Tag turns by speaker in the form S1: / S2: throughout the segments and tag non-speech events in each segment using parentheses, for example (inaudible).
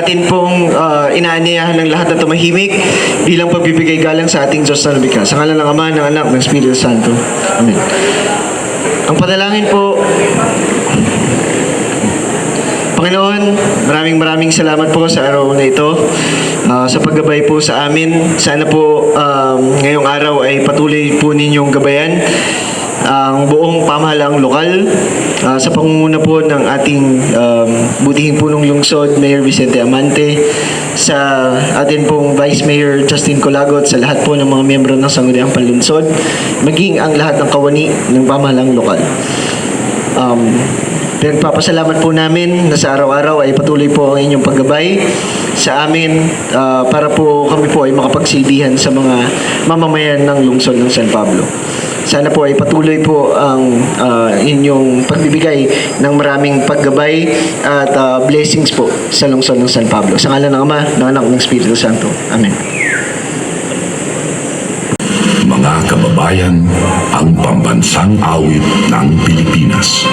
S1: atin pong uh, inaanyayahan ng lahat na tumahimik bilang pagbibigay galang sa ating Diyos na lumikha. Sa ngalan ng Ama, ng Anak, ng Espiritu Santo. Amen. Ang panalangin po, Panginoon, maraming maraming salamat po sa araw na ito, ah, sa paggabay po sa amin. Sana po um, ngayong araw ay patuloy po ninyong gabayan ang buong pamahalaang lokal ah, sa pangunguna po ng ating um, butihing punong lungsod, Mayor Vicente Amante, sa atin pong Vice Mayor Justin Colagot, sa lahat po ng mga miyembro ng Sangguniang Panlunsod, maging ang lahat ng kawani ng pamahalaang lokal. Um, Pinagpapasalamat po namin na sa araw-araw ay patuloy po ang inyong paggabay sa amin ah, para po kami po ay makapagsilbihan sa mga mamamayan ng lungsod ng San Pablo. Sana po ay patuloy po ang ah, inyong pagbibigay ng maraming paggabay at ah, blessings po sa lungsod ng San Pablo. Sa ngalan ng Ama, ng Anak, ng Espiritu Santo. Amen.
S2: Mga kababayan, ang pambansang awit ng Pilipinas.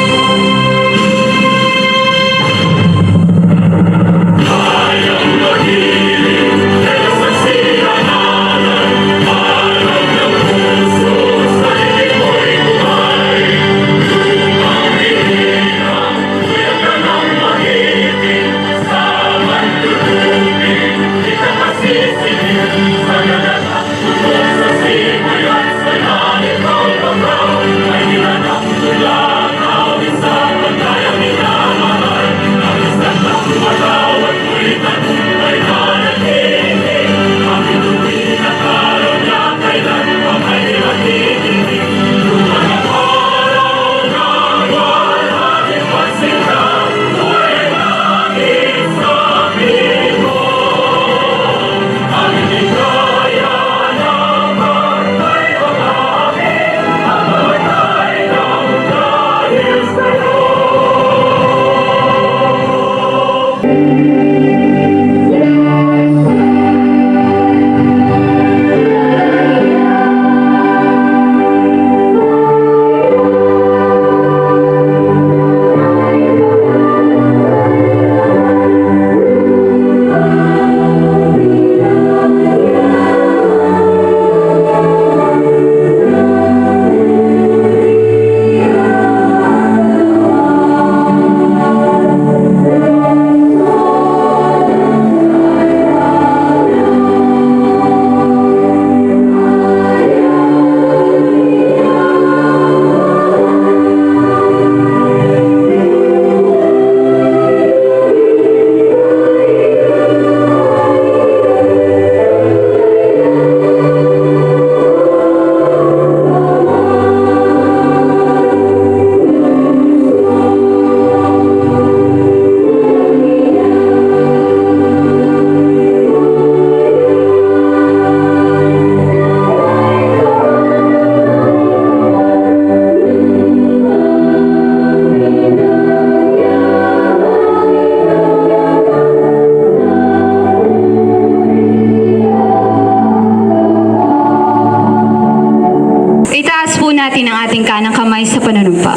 S3: Natin ang ating kanang kamay sa panunumpa.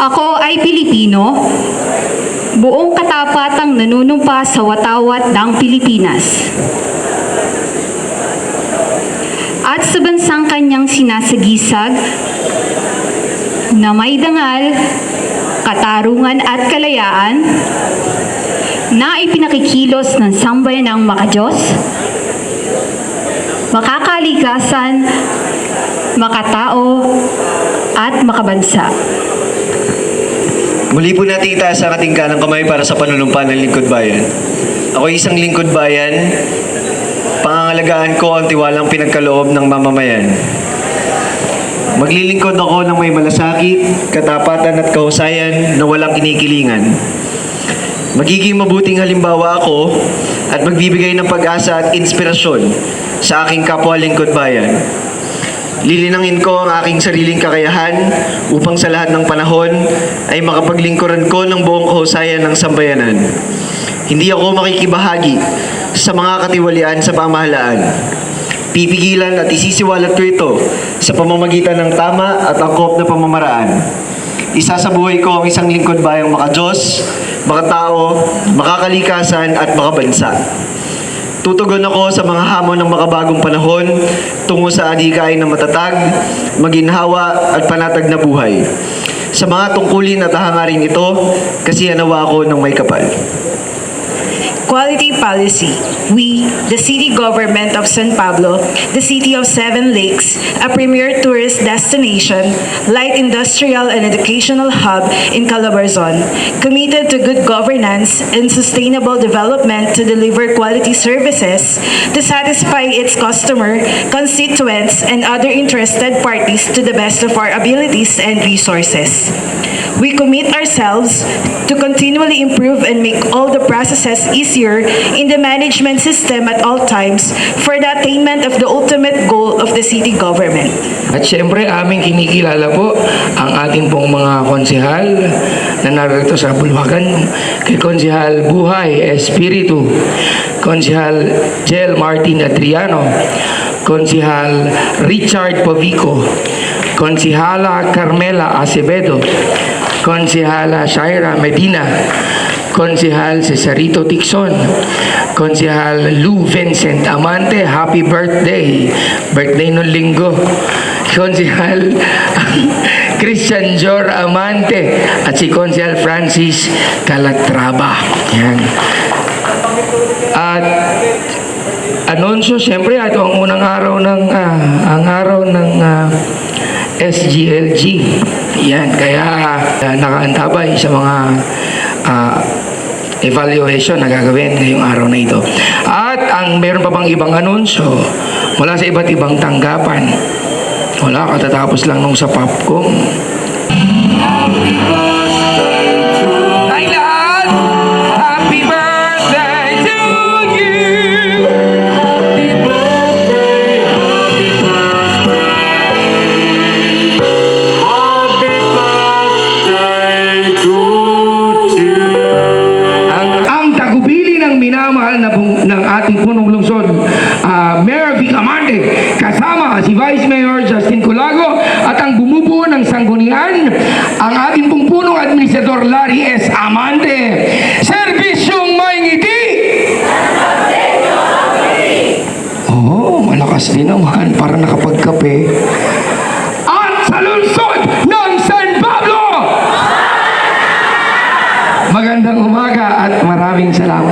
S3: Ako ay Pilipino, buong katapatang nanunumpa sa watawat ng Pilipinas. At sa bansang kanyang sinasagisag, na may dangal, katarungan at kalayaan, na ipinakikilos ng sambayan ng makajos, makakalikasan, makatao, at makabansa.
S1: Muli po natin itaas ang ating kanang kamay para sa panunumpa ng lingkod bayan. Ako isang lingkod bayan. Pangangalagaan ko ang tiwalang pinagkaloob ng mamamayan. Maglilingkod ako ng may malasakit, katapatan at kahusayan na walang kinikilingan. Magiging mabuting halimbawa ako at magbibigay ng pag-asa at inspirasyon sa aking kapwa lingkod bayan. Lilinangin ko ang aking sariling kakayahan upang sa lahat ng panahon ay makapaglingkuran ko ng buong kahusayan ng sambayanan. Hindi ako makikibahagi sa mga katiwalian sa pamahalaan. Pipigilan at isisiwalat ko ito sa pamamagitan ng tama at angkop na pamamaraan. Isasabuhay ko ang isang lingkod bayang makajos, makatao, makakalikasan at makabansa. Tutugon ako sa mga hamon ng makabagong panahon tungo sa adhikain na matatag, maginhawa at panatag na buhay. Sa mga tungkulin at hangaring ito, kasi nawa ako ng may kapal.
S4: Quality policy. We, the city government of San Pablo, the city of Seven Lakes, a premier tourist destination, light industrial and educational hub in Calabarzon, committed to good governance and sustainable development to deliver quality services to satisfy its customer, constituents, and other interested parties to the best of our abilities and resources. We commit ourselves to continually improve and make all the processes easier in the management system at all times for the attainment of the ultimate goal of the city government.
S5: At syempre, aming kinikilala po ang ating pong mga konsihal na narito sa Bulwagan. Kay Konsihal Buhay Espiritu, Konsihal Jel Martin Adriano, Konsihal Richard Povico, Konsihala Carmela Acevedo, Konsihala Shaira Medina, Konsihal Cesarito Tixon, Konsihal Lou Vincent Amante, happy birthday. Birthday nung linggo. Konsihal (laughs) Christian Jor Amante at si Konsihal Francis Calatrava. Yan. At anunsyo, siyempre, ito ang unang araw ng ah, ang araw ng ah, SGLG. Yan, kaya uh, nakaantabay sa mga ah, evaluation na gagawin ngayong araw na ito. At ang meron pa bang ibang anunsyo mula sa iba't ibang tanggapan. Wala, katatapos lang nung sa Popcom. Si Vice Mayor Justin Colago at ang bumubuo ng sanggunian, ang ating pong punong administrador Larry S. Amante. Serbisyong may ngiti! Oo, oh, malakas din naman para nakapagkape. At sa lungsod ng San Pablo! Magandang umaga at maraming salamat.